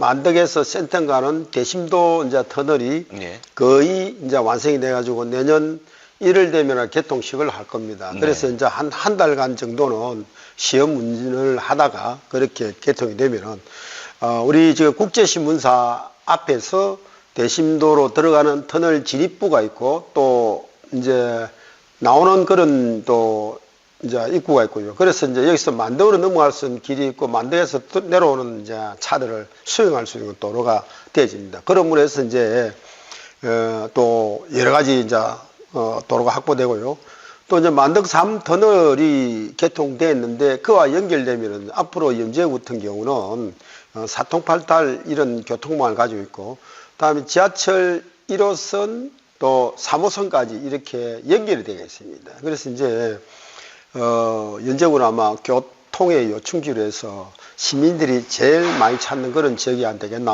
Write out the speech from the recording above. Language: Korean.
만덕에서 센터 가는 대심도 이제 터널이 네. 거의 이제 완성이 돼가지고 내년 1월 되면 개통식을 할 겁니다. 네. 그래서 이제 한, 한 달간 정도는 시험 운전을 하다가 그렇게 개통이 되면은, 어, 우리 지금 국제신문사 앞에서 대심도로 들어가는 터널 진입부가 있고 또 이제 나오는 그런 또 이제 입구가 있고요. 그래서 이제 여기서 만덕으로 넘어갈 수 있는 길이 있고 만덕에서 또 내려오는 이제 차들을 수용할 수 있는 도로가 되어집니다. 그러므로 해서 이제 어, 또 여러 가지 이제 어, 도로가 확보되고요. 또 이제 만덕 3 터널이 개통됐는데 그와 연결되면은 앞으로 염제 같은 경우는 어, 사통팔달 이런 교통망을 가지고 있고 다음에 지하철 1호선 또 3호선까지 이렇게 연결이 되겠습니다. 그래서 이제 어, 연적으로 아마 교통의 요충지로 해서 시민들이 제일 많이 찾는 그런 지역이 안 되겠나